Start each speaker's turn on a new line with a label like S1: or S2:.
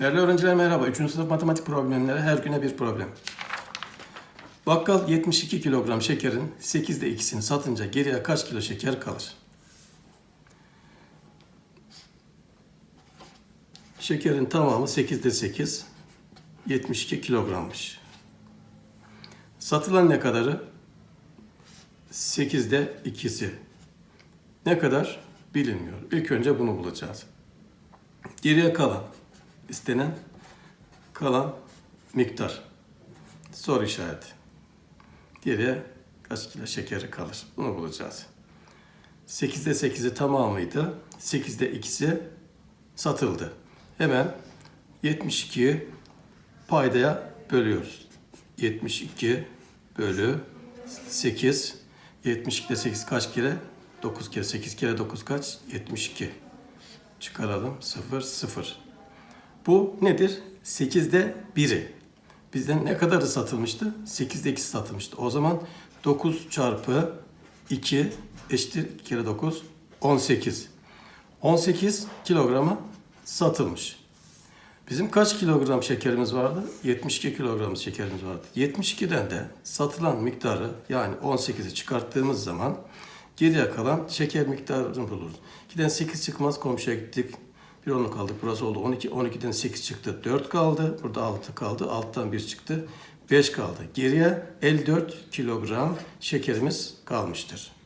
S1: Değerli öğrenciler merhaba. 3. sınıf matematik problemleri her güne bir problem. Bakkal 72 kilogram şekerin 8'de 2'sini satınca geriye kaç kilo şeker kalır? Şekerin tamamı 8'de 8, 72 kilogrammış. Satılan ne kadarı? 8'de 2'si. Ne kadar? Bilinmiyor. İlk önce bunu bulacağız. Geriye kalan, istenen kalan miktar. Soru işareti. Geriye kaç kilo şekeri kalır? Bunu bulacağız. 8'de 8'i tamamıydı. 8'de 2'si satıldı. Hemen 72'yi paydaya bölüyoruz. 72 bölü 8. 72'de 8 kaç kere? 9 kere. 8 kere 9 kaç? 72. Çıkaralım. 0, 0. Bu nedir? 8'de 1'i. Bizden ne kadarı satılmıştı? 8'de 2'si satılmıştı. O zaman 9 çarpı 2 eşittir 2 kere 9 18. 18 kilograma satılmış. Bizim kaç kilogram şekerimiz vardı? 72 kilogram şekerimiz vardı. 72'den de satılan miktarı yani 18'i çıkarttığımız zaman geriye kalan şeker miktarını buluruz. 2'den 8 çıkmaz komşuya gittik. Bir onluk aldık. Burası oldu 12. 12'den 8 çıktı. 4 kaldı. Burada 6 kaldı. 6'dan 1 çıktı. 5 kaldı. Geriye 54 kilogram şekerimiz kalmıştır.